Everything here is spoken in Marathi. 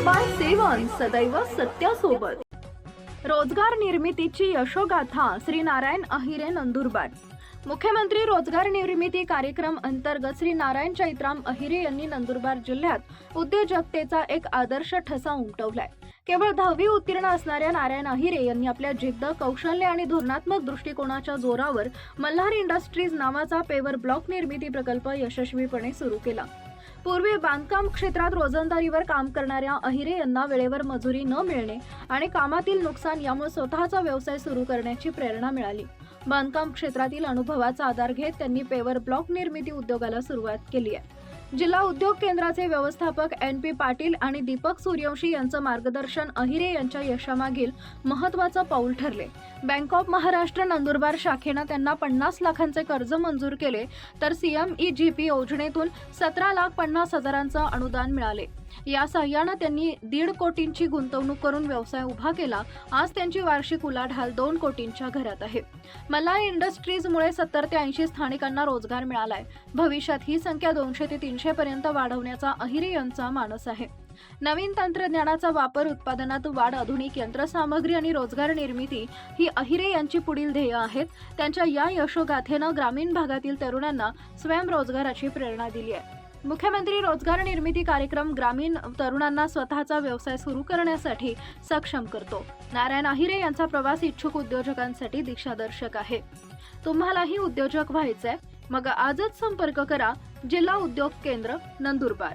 सदैव सत्यासोबत. रोजगार निर्मितीची यशोगाथा श्री नारायण अहिरे नंदुरबार. मुख्यमंत्री रोजगार निर्मिती कार्यक्रम अंतर्गत श्री नारायण चैत्राम अहिरे यांनी नंदुरबार जिल्ह्यात उद्योजकतेचा एक आदर्श ठसा उमटवलाय. केवळ दहावी उत्तीर्ण असणाऱ्या नारायण अहिरे यांनी आपल्या जिद्द कौशल्य आणि धोरणात्मक दृष्टिकोनाच्या जोरावर मल्हार इंडस्ट्रीज नावाचा पेवर ब्लॉक निर्मिती प्रकल्प यशस्वीपणे सुरू केला. पूर्वी बांधकाम क्षेत्रात रोजंदारीवर काम करणाऱ्या अहिरे यांना वेळेवर मजुरी न मिळणे आणि कामातील नुकसान यामुळे स्वतःचा व्यवसाय सुरू करण्याची प्रेरणा मिळाली. बांधकाम क्षेत्रातील अनुभवाचा आधार घेत त्यांनी पेवर ब्लॉक निर्मिती उद्योगाला सुरुवात केली आहे. जिल्हा उद्योग केंद्राचे व्यवस्थापक एन पी पाटील आणि दीपक सूर्यवंशी यांचं मार्गदर्शन अहिरे यांच्या यशामागील महत्वाचं पाऊल ठरले. बँक ऑफ महाराष्ट्र नंदुरबार शाखेनं त्यांना पन्नास लाखांचे कर्ज मंजूर केले तर सीएमई जीपी योजनेतून सतरा लाख पन्नास हजारांचं अनुदान मिळाले. या सहाय्यानं त्यांनी दीड कोटींची गुंतवणूक करून व्यवसाय उभा केला. आज त्यांची वार्षिक उलाढाल दोन कोटींच्या घरात आहे. मला इंडस्ट्रीजमुळे सत्तर ते ऐंशी स्थानिकांना रोजगार मिळालाय. भविष्यात ही संख्या दोनशे ते तीनशे पर्यंत वाढवण्याचा अहिरे यांचा मानस आहे. नवीन तंत्रज्ञानाचा वापर उत्पादनात वाढ आधुनिक यंत्रसामग्री आणि रोजगार निर्मिती ही अहिरे यांची पुढील ध्येय आहेत. त्यांच्या या यशोगाथेनं ग्रामीण भागातील तरुणांना स्वयंरोजगाराची प्रेरणा दिली आहे. मुख्यमंत्री रोजगार निर्मिती कार्यक्रम ग्रामीण तरुणांना स्वतःचा व्यवसाय सुरू करण्यासाठी सक्षम करतो. नारायण अहिरे यांचा प्रवास इच्छुक उद्योजकांसाठी दिशादर्शक आहे. तुम्हालाही उद्योजक व्हायचंय. मग आजच संपर्क करा. जिल्हा उद्योग केंद्र नंदुरबार.